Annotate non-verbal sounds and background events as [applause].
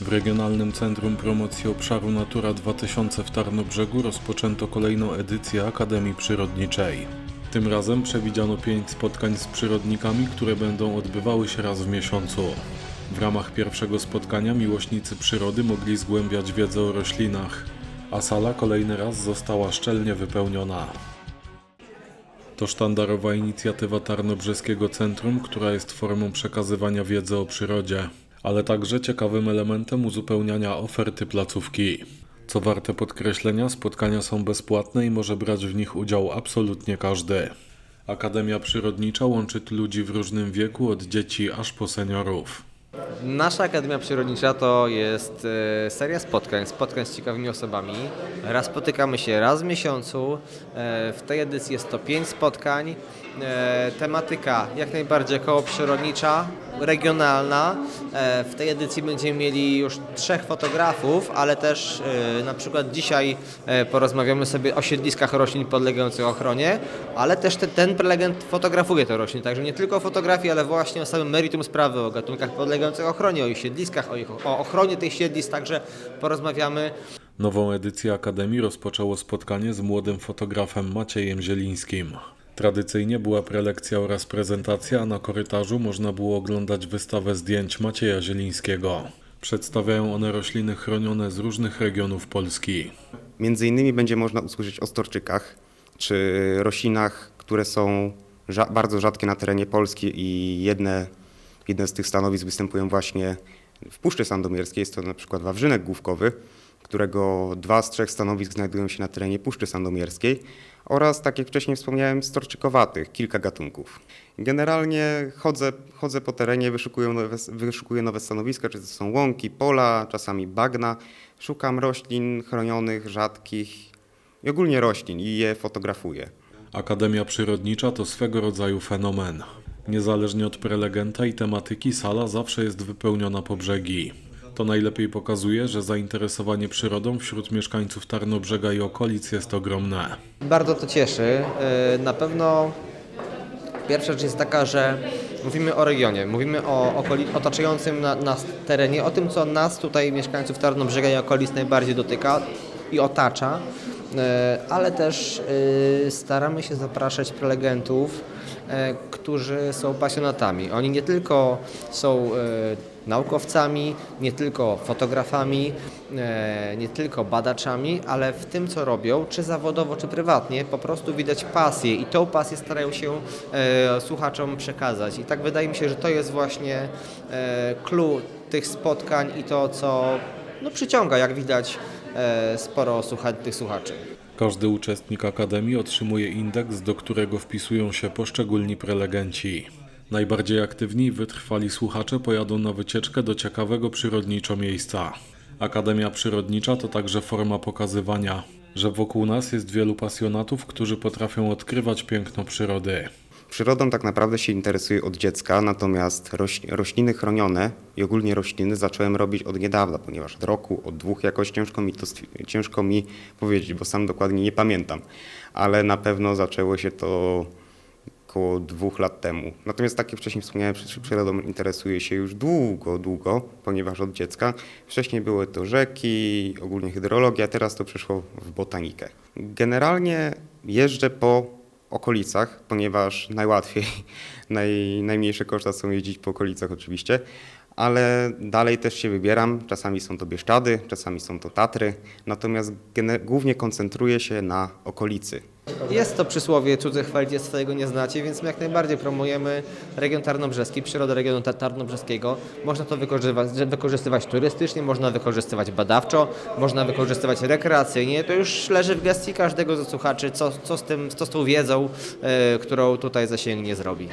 W Regionalnym Centrum Promocji Obszaru Natura 2000 w Tarnobrzegu rozpoczęto kolejną edycję Akademii Przyrodniczej. Tym razem przewidziano pięć spotkań z przyrodnikami, które będą odbywały się raz w miesiącu. W ramach pierwszego spotkania miłośnicy przyrody mogli zgłębiać wiedzę o roślinach, a sala kolejny raz została szczelnie wypełniona. To sztandarowa inicjatywa Tarnobrzeskiego Centrum, która jest formą przekazywania wiedzy o przyrodzie, ale także ciekawym elementem uzupełniania oferty placówki. Co warte podkreślenia, spotkania są bezpłatne i może brać w nich udział absolutnie każdy. Akademia Przyrodnicza łączy ludzi w różnym wieku, od dzieci aż po seniorów. Nasza Akademia Przyrodnicza to jest e, seria spotkań, spotkań z ciekawymi osobami. Raz spotykamy się raz w miesiącu. E, W tej edycji jest to pięć spotkań. E, Tematyka jak najbardziej koło przyrodnicza, regionalna. E, W tej edycji będziemy mieli już trzech fotografów, ale też na przykład dzisiaj porozmawiamy sobie o siedliskach roślin podlegających ochronie, ale też ten, ten prelegent fotografuje te rośliny, także nie tylko o fotografii, ale właśnie o samym meritum sprawy, o gatunkach podlegających ochronie, o ich siedliskach, o, ich, o ochronie tych siedlisk, także porozmawiamy. Nową edycję Akademii rozpoczęło spotkanie z młodym fotografem Maciejem Zielińskim. Tradycyjnie była prelekcja oraz prezentacja, a na korytarzu można było oglądać wystawę zdjęć Macieja Zielińskiego. Przedstawiają one rośliny chronione z różnych regionów Polski. Między innymi będzie można usłyszeć o storczykach, czy roślinach, które są bardzo rzadkie na terenie Polski i jedne, jedne z tych stanowisk występują właśnie w Puszczy Sandomierskiej. Jest to na przykład wawrzynek główkowy, którego dwa z trzech stanowisk znajdują się na terenie Puszczy Sandomierskiej oraz, tak jak wcześniej wspomniałem, storczykowatych, kilka gatunków. Generalnie chodzę, chodzę po terenie, wyszukuję nowe, wyszukuję nowe stanowiska, czy to są łąki, pola, czasami bagna. Szukam roślin chronionych, rzadkich i ogólnie roślin i je fotografuję. Akademia Przyrodnicza to swego rodzaju fenomen. Niezależnie od prelegenta i tematyki, sala zawsze jest wypełniona po brzegi. To najlepiej pokazuje, że zainteresowanie przyrodą wśród mieszkańców Tarnobrzega i okolic jest ogromne. Bardzo to cieszy. E, Na pewno pierwsza rzecz jest taka, że mówimy o regionie, mówimy o otaczającym na, nas terenie, o tym, co nas tutaj, mieszkańców Tarnobrzega i okolic najbardziej dotyka i otacza, ale też e, staramy się zapraszać prelegentów, e, którzy są pasjonatami. Oni nie tylko są e, naukowcami, nie tylko fotografami, e, nie tylko badaczami, ale w tym, co robią, czy zawodowo, czy prywatnie, po prostu widać pasję i tą pasję starają się e, słuchaczom przekazać. I tak wydaje mi się, że to jest właśnie e, clue tych spotkań i to, co no, przyciąga, jak widać, e, sporo słucha- tych słuchaczy. Każdy uczestnik Akademii otrzymuje indeks, do którego wpisują się poszczególni prelegenci. Najbardziej aktywni i wytrwali słuchacze pojadą na wycieczkę do ciekawego przyrodniczo miejsca. Akademia Przyrodnicza to także forma pokazywania, że wokół nas jest wielu pasjonatów, którzy potrafią odkrywać piękno przyrody. Przyrodą tak naprawdę się interesuję od dziecka, natomiast roś, rośliny chronione i ogólnie rośliny zacząłem robić od niedawna, ponieważ od roku, od dwóch jakoś ciężko mi to ciężko mi powiedzieć, bo sam dokładnie nie pamiętam, ale na pewno zaczęło się to około dwóch lat temu. Natomiast tak jak wcześniej wspomniałem, przy- przyrodą interesuję się już długo, długo, ponieważ od dziecka. Wcześniej były to rzeki, ogólnie hydrologia, teraz to przeszło w botanikę. Generalnie jeżdżę po okolicach, ponieważ najłatwiej, [laughs] naj, najmniejsze koszta są jeździć po okolicach oczywiście, ale dalej też się wybieram. Czasami są to Bieszczady, czasami są to Tatry, natomiast głównie koncentruję się na okolicy. Jest to przysłowie cudze chwalicie swojego nie znacie, więc my jak najbardziej promujemy region tarnobrzeski, przyrodę regionu ta- tarnobrzeskiego. Można to wykorzystywać, wykorzystywać turystycznie, można wykorzystywać badawczo, można wykorzystywać rekreacyjnie. To już leży w gestii każdego ze słuchaczy, co, co, z, tym, co z tą wiedzą, e, którą tutaj zasięgnie, zrobi.